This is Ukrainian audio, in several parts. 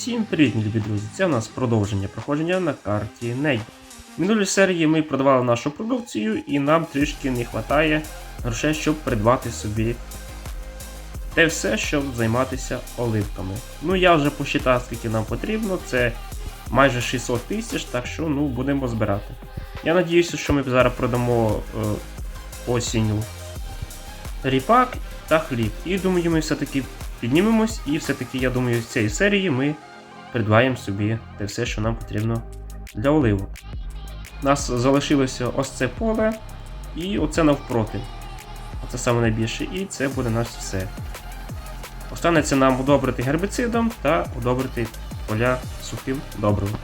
Всім привіт, любі друзі! Це у нас продовження проходження на карті Ней. В минулій серії ми продавали нашу продукцію і нам трішки не вистачає грошей, щоб придбати собі те все, щоб займатися оливками. Ну я вже посчитав, скільки нам потрібно, це майже 600 тисяч, так що ну, будемо збирати. Я надіюся, що ми зараз продамо е, осінню ріпак та хліб. І думаю, ми все-таки піднімемось, і все-таки, я думаю, з цієї серії ми придбаємо собі те все, що нам потрібно для оливок. У нас залишилося ось це поле, і оце навпроти. Оце саме найбільше, і це буде наше все. Останеться нам удобрити гербіцидом та удобрити поля сухим добривом.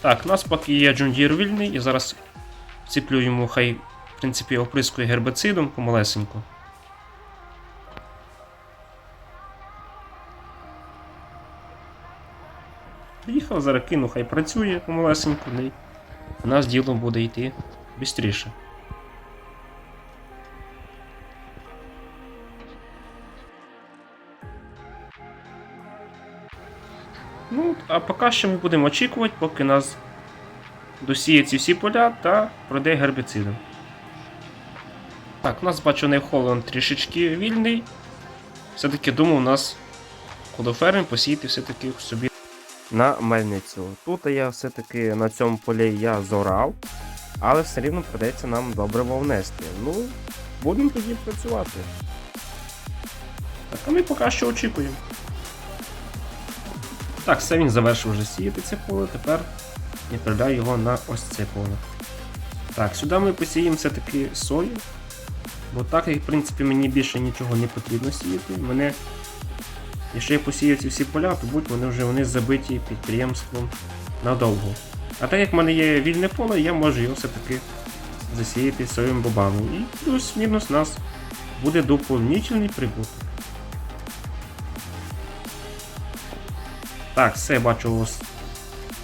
Так, у нас поки є джундір вільний, і зараз ціплю йому хай, в принципі, оприскує гербицидом помалесенько. Приїхав, зараз кину, хай працює помалесенько, ну і у нас діло буде йти швидше. Ну, а поки що ми будемо очікувати, поки нас досіє ці всі поля та пройде гербіцидом. Так, у нас бачу Холланд трішечки вільний. Все-таки думав, у нас коло ферми посіяти все-таки собі на мельницю. Тут я все-таки на цьому полі я зорав, але все рівно придеться нам добре внести. Ну, будемо тоді працювати. Так, а ми поки що очікуємо. Так, все він завершив вже сіяти це поле, тепер відправляю його на ось це поле. Так, сюди ми посіємо все-таки сою. Бо так, в принципі мені більше нічого не потрібно сіяти. Мене, якщо я посію ці всі поля, то будь вони вже вони забиті підприємством надовго. А так як в мене є вільне поле, я можу його все-таки засіяти соєвими бобами. І плюс-мінус у нас буде доповнительний прибуток. Так, все, бачу,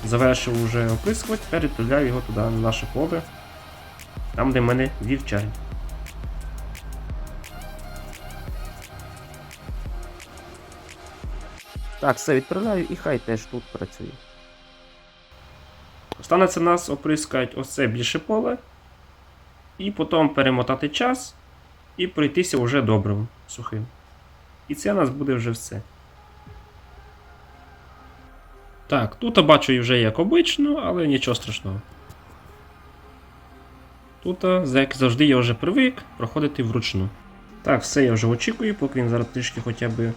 завершив уже описувати, тепер відправляю його туди на наше поле, там де в мене вівчар. Так, все відправляю і хай теж тут працює. Останеться нас оприскати ось це більше поле, і потім перемотати час і пройтися вже добрим сухим. І це у нас буде вже все. Так, тут я бачу вже як обично, але нічого страшного. Тут, як завжди, я вже привик проходити вручну. Так, все я вже очікую, поки він зараз трішки хоча б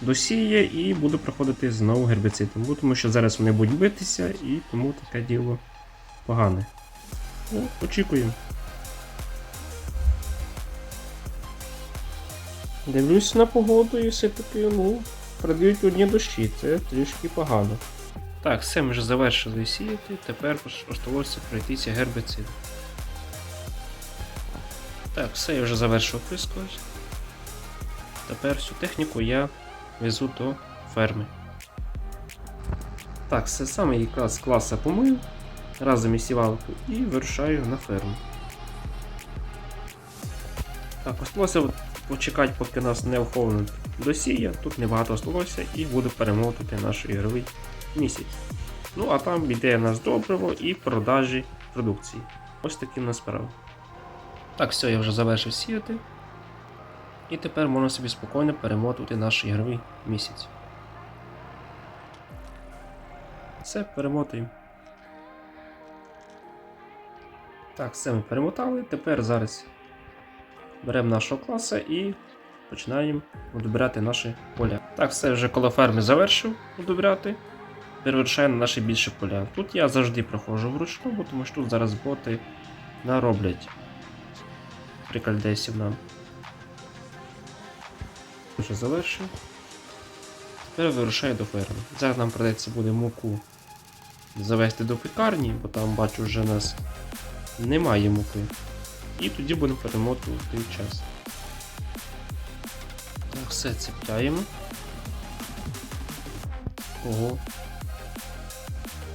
досіє і буду проходити знову гербіцидом. Бо Тому що зараз вони будуть битися і тому таке діло погане. Ну, очікуємо. Дивлюсь на погоду і все-таки, ну, продають одні дощі, це трішки погано. Так, все ми вже завершили сіяти, тепер осталося пройтися гербицид. Так, все я вже завершив оприскувати. Тепер всю техніку я везу до ферми. Так, все саме якраз класа помив разом із сівалкою і вирушаю на ферму. Так, осталося почекати, поки нас не охолонуть досія. Тут небагато осталося і буду перемотати наш ігровий місяць. Ну а там йде у нас добриво і продажі продукції. Ось такі в нас справи. Так, все, я вже завершив сіяти. І тепер можна собі спокійно перемотувати наш ігровий місяць. Все, перемотуємо. Так, все ми перемотали. Тепер зараз беремо нашого класа і починаємо удобряти наші поля. Так, все вже коло ферми завершив удобряти. Перевершаю на наші більші поля. Тут я завжди проходжу вручну, бо тому що тут зараз боти нароблять прикальдесів нам. Вже завершив. Тепер вирушаю до ферми. Зараз нам придеться буде муку завести до пекарні, бо там бачу вже нас немає муки. І тоді будемо перемотувати час. Так, все цепляємо. Ого.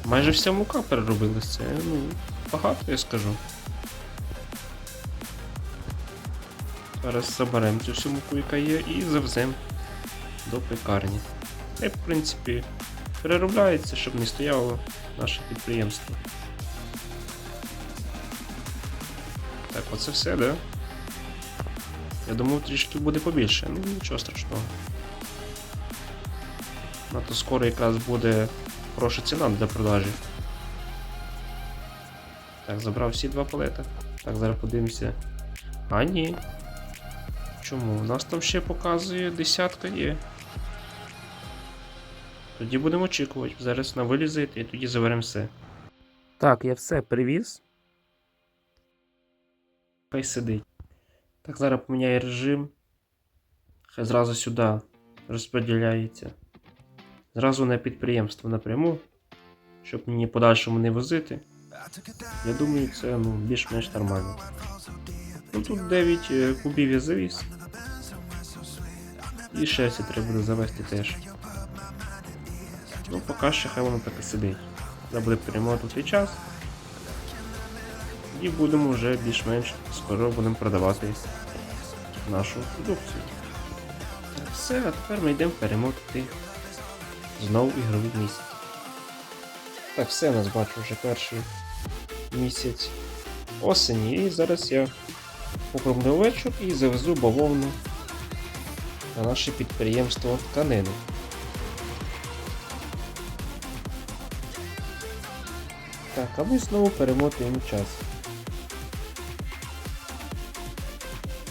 Майже вся мука переробилася. Ну, багато я скажу. Зараз заберемо цю всю муку, яка є, і завеземо до пекарні. Й, в принципі, переробляється, щоб не стояло наше підприємство. Так, оце все, да? Я думав, трішки буде побільше, ну нічого страшного. Надто скоро якраз буде хороша ціна для продажі. Так, забрав всі два палета. Так, зараз подивимося. А, ні. Чому? У нас там ще показує десятка є. Тоді будемо очікувати. Зараз на вилізе і тоді заберемо все. Так, я все привіз. Хай сидить. Так, зараз поміняю режим. Хай зразу сюди розподіляється. Зразу на підприємство напряму, щоб мені подальшому не возити. Я думаю, це ну, більш-менш нормально. Ну тут 9 е, кубів я завіз. І ще треба буде завести теж. Ну, поки що хай воно так і сидить. Треба буде перемотати час. І будемо вже більш-менш скоро будемо продавати нашу продукцію. Так, все, а тепер ми йдемо перемотати знову ігровий місяць. Так, все, нас бачу вже перший місяць осені. І зараз я покормлю овечок і завезу бавовну на наше підприємство тканини. Так, а ми знову перемотуємо час.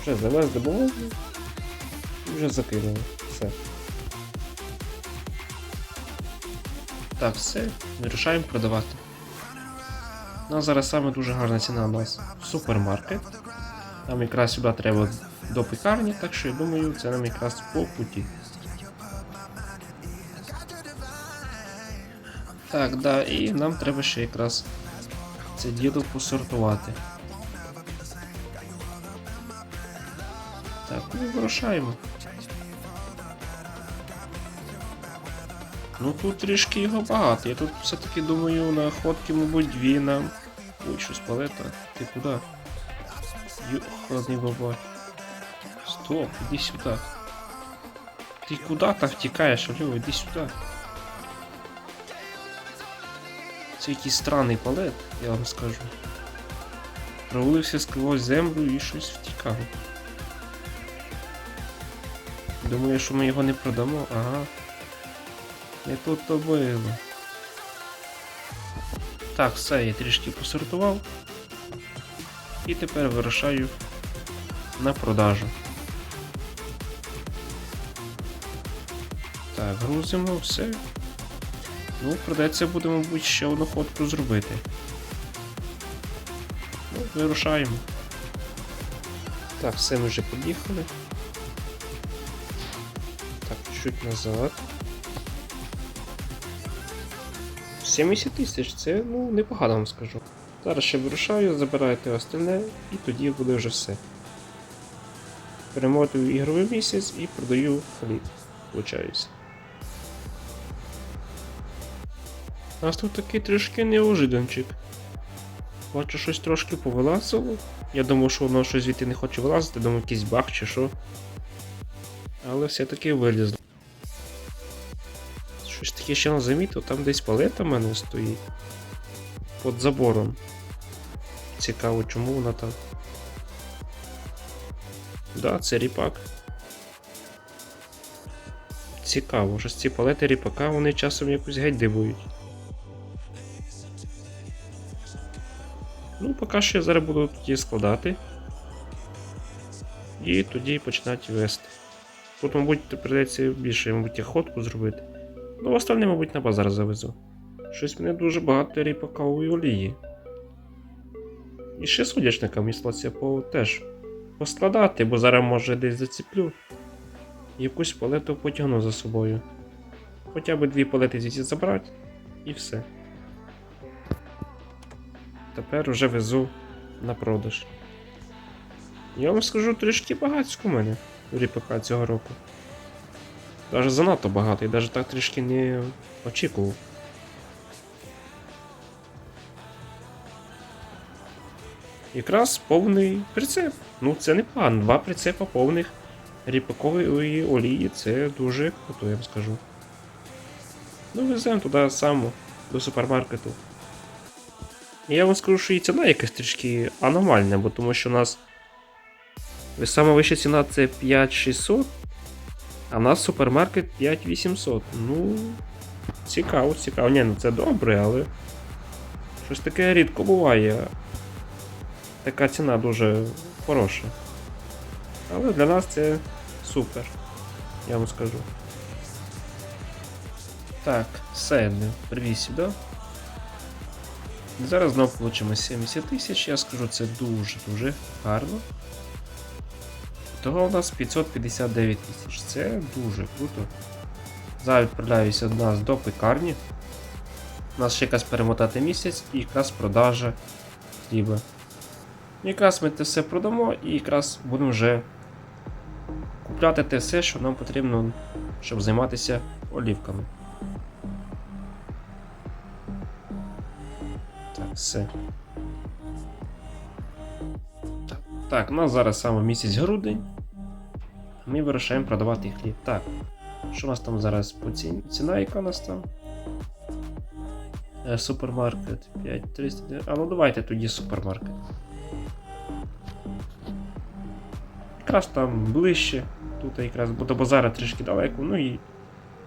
Вже завезли бавовну і вже закинули. Все. Так, все, вирішаємо продавати. У нас зараз саме дуже гарна ціна у нас супермаркет. Нам якраз сюди треба до пекарні, так що я думаю, це нам якраз по путі. Так, да, і нам треба ще якраз це діло посортувати. Так, ми вирушаємо. Ну тут трішки його багато. Я тут все-таки думаю на ходки, мабуть, дві нам. Ой, щось палета. Ти куди? Йоханий бабай. Стоп, іди сюди. Ти куди так втікаєш, Алло, іди сюди. Це якийсь странний палет, я вам скажу. Провалився сквозь землю і щось втікав. Думаю, що ми його не продамо, ага. Не тут то було. Так, все, я трішки посортував. І тепер вирушаю на продажу. Грузимо все. Ну, придеться буде, мабуть, ще одну ходку зробити. Ну, вирушаємо. Так, все ми вже поїхали. Так, чуть назад. 70 тисяч, це ну непогано вам скажу. Зараз ще вирушаю, забирайте остальне і тоді буде вже все. Перемотую ігровий місяць і продаю хліб. Получається. У нас тут такий трішки неожиданчик. Бачу, щось трошки повилазило. Я думав, що воно щось звідти не хоче вилазити, думаю, якийсь баг чи що. Але все-таки вилізло. Щось таке ще не замітив, там десь палета в мене стоїть. Під забором. Цікаво, чому вона там. Да, це ріпак. Цікаво, що ці палети ріпака вони часом якось геть дивують. Ну, поки що я зараз буду тоді складати. І тоді починати вести. Тут, мабуть, прийдеться більше, мабуть, ходку зробити. Ну, остальне, мабуть, на базар завезу. Щось мене дуже багато ріпакової олії. І ще соняшника міслося по теж поскладати, бо зараз може десь зацеплю. Якусь палету потягну за собою. Хоча б дві палети звідси забрати і все. Тепер вже везу на продаж. Я вам скажу трішки багатсько у мене ріпака цього року. Даже занадто багато, і навіть так трішки не очікував. Якраз повний прицеп. Ну це не погано. Два прицепа повних ріпакової олії це дуже круто, я вам скажу. Ну, веземо туди само, до супермаркету. Я вам скажу, що і ціна якась трішки аномальна, бо тому що у нас сама вища ціна це 5600, а в нас супермаркет 5800. Ну, цікаво, цікаво. Ні, ну це добре, але щось таке рідко буває. Така ціна дуже хороша. Але для нас це супер, я вам скажу. Так, все, привіз сюди. Зараз знову получимо 70 тисяч, я скажу, це дуже-дуже гарно. Того у нас 559 тисяч. Це дуже круто. Зараз відправляюся до нас до пекарні. У нас ще якраз перемотати місяць і якраз продажа хліба. Якраз ми це все продамо і якраз будемо вже купляти те все, що нам потрібно, щоб займатися олівками. Все. Так, у нас зараз саме місяць грудень. Ми вирішаємо продавати хліб. Так. Що у нас там зараз по ціні? Ціна, яка у нас там? Е, супермаркет 5300. А ну давайте тоді супермаркет. Якраз там ближче. Тут якраз бо до базара трішки далеко, ну і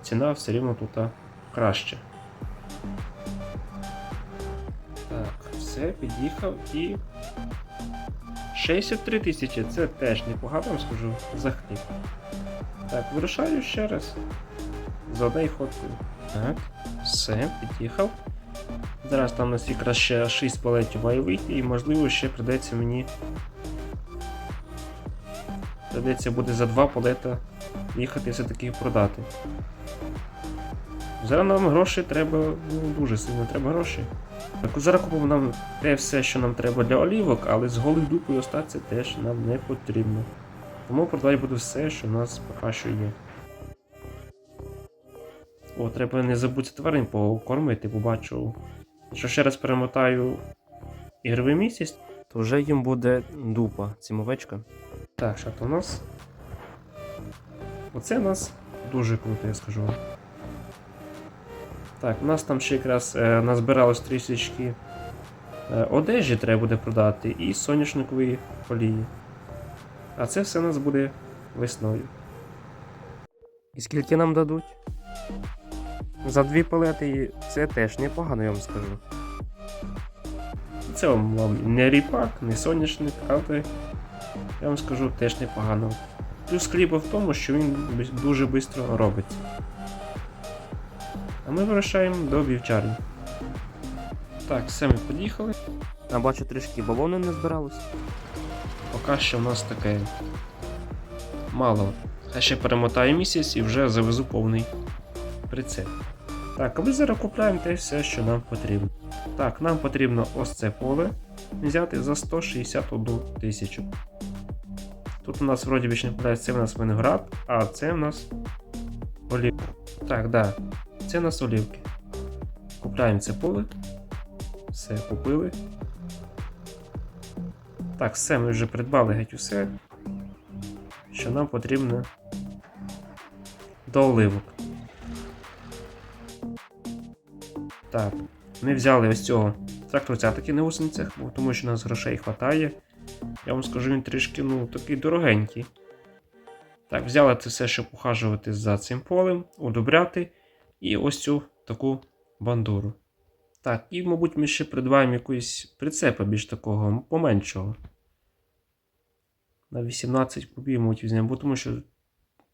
ціна все рівно тут краще. Все, під'їхав і. 63 тисячі, це теж непогано, вам скажу, за хліб. Так, вирушаю ще раз. За однією ходкою. Так, все, під'їхав. Зараз там у нас якраз ще 6 палетів має вийти, і можливо ще придеться мені. Придеться буде за 2 палета їхати все-таки продати. Зараз нам грошей треба, ну дуже сильно треба грошей. Так, зараз купимо нам те все, що нам треба для олівок, але з голою дупою остатися теж нам не потрібно. Тому продавати буду все, що в нас поки що є. О, треба не забути тварин покормити, побачу. Якщо ще раз перемотаю ігровий місяць, то вже їм буде дупа, цімовечка. Так, що то у нас? Оце у нас дуже круто, я скажу. Так, у нас там ще якраз е, назбиралось трішечки е, одежі треба буде продати і соняшникової олії. А це все у нас буде весною. І скільки нам дадуть? За дві палети це теж непогано, я вам скажу. Це вам, не ріпак, не соняшник, але я вам скажу теж непогано. Плюс хліба в тому, що він дуже швидко робиться. А ми вирушаємо до вівчарні. Так, все ми під'їхали. А бачу трішки бавовни не збиралось. Поки що в нас таке мало. А ще перемотаю місяць і вже завезу повний прицеп. Так, а ми зараз купляємо те все, що нам потрібно. Так, нам потрібно ось це поле взяти за 161 тисячу. Тут у нас вроді більше не помиляюсь, це в нас виноград, а це в нас олівки. Так, да. Це у нас олівки. Купляємо це поле. Все, купили. Так, все, ми вже придбали геть усе, що нам потрібно до оливок. Так, ми взяли ось цього тракторця таки на гусеницях, бо тому що у нас грошей вистачає. Я вам скажу, він трішки, ну, такий дорогенький. Так, взяли це все, щоб ухажувати за цим полем, удобряти. І ось цю таку бандуру. Так, і, мабуть, ми ще придбаємо якусь прицепа більш такого поменшого. На 18 кубів, мабуть, візьмемо, бо тому що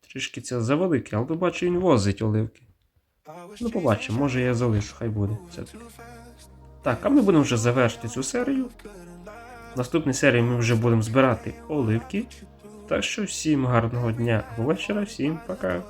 трішки це завелике, але бачу, він возить оливки. Ну, побачимо, може я залишу, хай буде. все-таки. Так, а ми будемо вже завершити цю серію. В наступній серії ми вже будемо збирати оливки. Так що всім гарного дня вечора, всім пока.